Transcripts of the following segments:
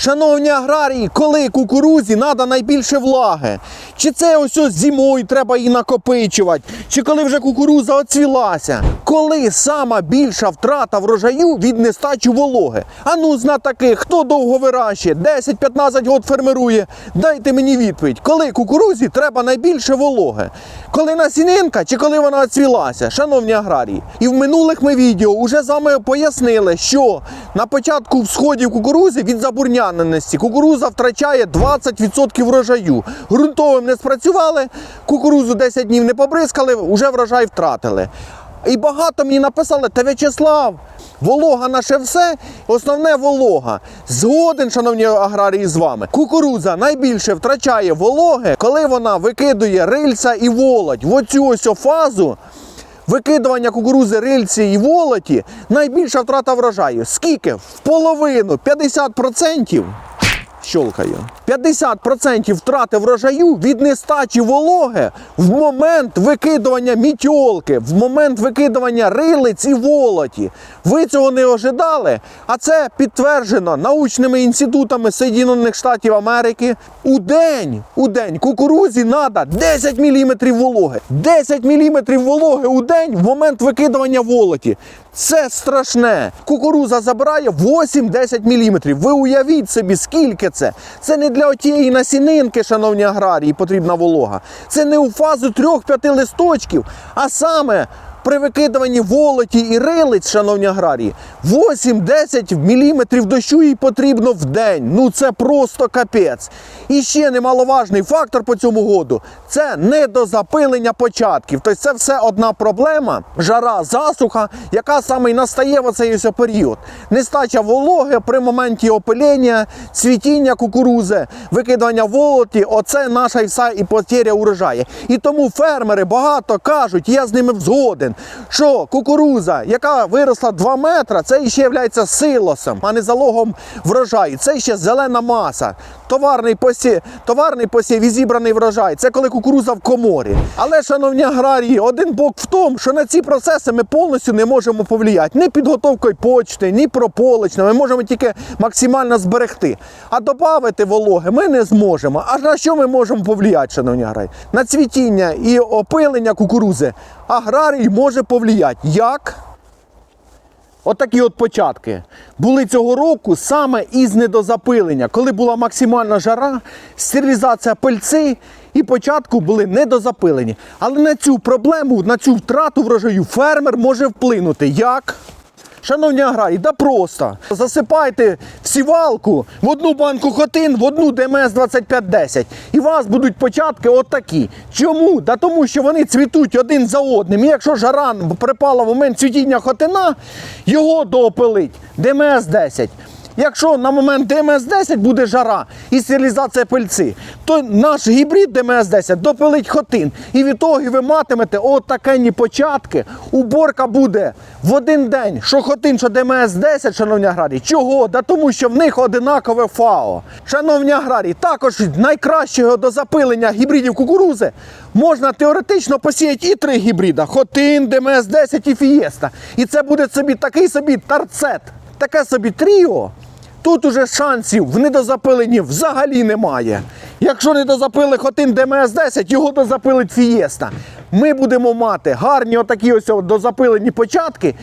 Шановні аграрії, коли кукурузі треба найбільше влаги? Чи це ось ось зимою треба її накопичувати? Чи коли вже кукуруза оцвілася? Коли сама більша втрата врожаю від нестачі вологи? А ну зна таких, хто довго вирощує, 10-15 год фермерує. Дайте мені відповідь, коли кукурузі треба найбільше вологи? Коли насінинка чи коли вона оцвілася? Шановні аграрії. І в минулих ми відео вже з вами пояснили, що на початку всходів кукурузи від забурняненості кукуруза втрачає 20% врожаю. Грунтовим не спрацювали, кукурузу 10 днів не побризкали, вже врожай втратили. І багато мені написали, та В'ячеслав, волога наше все, основне волога. Згоден, шановні аграрії, з вами. Кукуруза найбільше втрачає вологи, коли вона викидує рильця і володь. В оцю ось фазу викидування кукурузи, рильці і волоті найбільша втрата врожаю. Скільки? В половину, 50%. Щолкаю. 50% втрати врожаю від нестачі вологи в момент викидування мітьолки, в момент викидування рилиць і волоті. Ви цього не ожидали, а це підтверджено научними інститутами Соєдинених Штатів Америки. У день, у день кукурузі треба 10 мм вологи. 10 мм вологи у день в момент викидування волоті. Це страшне. Кукуруза забирає 8-10 мм. Ви уявіть собі, скільки це. Це не для отієї насінинки, шановні аграрії, потрібна волога. Це не у фазу 3-5 листочків, а саме при викидуванні волоті і рилиць, шановні аграрії, 8-10 мм дощу їй потрібно в день. Ну це просто капець. І ще немаловажний фактор по цьому году це недозапилення початків. Тобто це все одна проблема, жара, засуха, яка саме й настає в оцей ось період. Нестача вологи при моменті опилення, цвітіння кукурузи, викидання волоті, оце наша і вся і потеря урожаю. І тому фермери багато кажуть, я з ними згоден, що кукуруза, яка виросла 2 метри, це ще є силосом, а не залогом врожаю. Це ще зелена маса. Товарний посів, товарний посів і зібраний врожай. Це коли кукуруза в коморі. Але, шановні аграрії, один бок в тому, що на ці процеси ми повністю не можемо повлияти. Ні підготовкою почти, ні прополочною. Ми можемо тільки максимально зберегти. А додати вологи ми не зможемо. А на що ми можемо повлияти, шановні аграрії? На цвітіння і опилення кукурузи аграрій може повлияти. Як? Отакі от початки були цього року саме із недозапилення, коли була максимальна жара, стерилізація пильці і початку були недозапилені. Але на цю проблему, на цю втрату врожаю фермер може вплинути. Як? Шановні аграрії, да просто засипайте всівалку сівалку в одну банку хотин, в одну ДМС 2510. І у вас будуть початки отакі. Чому? Да тому що вони цвітуть один за одним. І якщо жара припала в момент цвітіння хотина, його доопилить ДМС 10. Якщо на момент ДМС-10 буде жара і стерилізація пильці, то наш гібрид ДМС-10 допилить хотин. І від того ви матимете отакенні початки. Уборка буде в один день, що хотин, що ДМС-10, шановні аграрії. Чого? Да тому що в них одинакове ФАО. Шановні аграрії, також найкращого до запилення гібридів кукурузи можна теоретично посіяти і три гібрида: хотин, ДМС-10 і Фієста. І це буде собі такий собі тарцет. Таке собі тріо, тут уже шансів в недозапиленні взагалі немає. Якщо не дозапили хотин ДМС-10, його дозапилить Фієста. Ми будемо мати гарні отакі ось дозапилені початки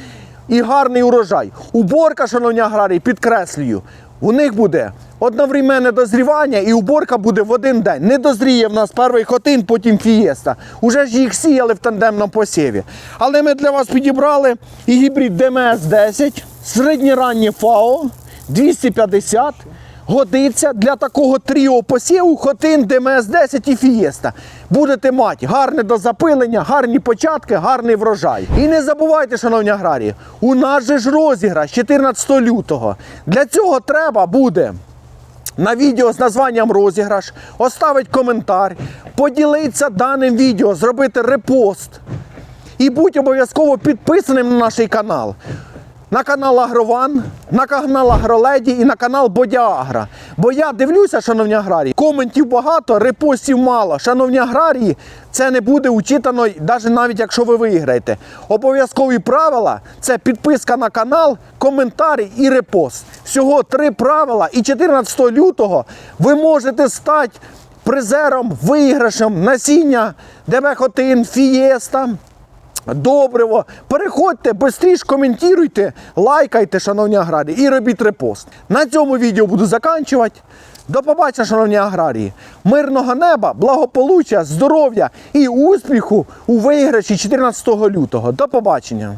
і гарний урожай. Уборка, шановні аграрії, підкреслюю, у них буде одновременне дозрівання і уборка буде в один день. Не дозріє в нас перший хотин, потім фієста. Уже ж їх сіяли в тандемному посіві. Але ми для вас підібрали і гібрид ДМС-10, середньораннє ФАО 250. Годиться для такого тріо посіву хотин ДМС-10 і фієста. Будете мати гарне дозапилення, гарні початки, гарний врожай. І не забувайте, шановні аграрії, у нас же ж розіграш 14 лютого. Для цього треба буде на відео з названням розіграш, оставити коментар, поділитися даним відео, зробити репост. І будь обов'язково підписаним на наш канал. На канал Агрован, на канал Агроледі і на канал Бодіагра. Бо я дивлюся, шановні аграрії, коментів багато, репостів мало. Шановні аграрії, це не буде учитано, навіть навіть якщо ви виграєте. Обов'язкові правила це підписка на канал, коментарі і репост. Всього три правила. І 14 лютого ви можете стати призером, виграшем насіння ДБХ-1, Фієста. Добриво. Переходьте, швидше коментуйте, лайкайте, шановні аграрії, і робіть репост. На цьому відео буду заканчувати. До побачення, шановні аграрії. Мирного неба, благополуччя, здоров'я і успіху у виграші 14 лютого. До побачення.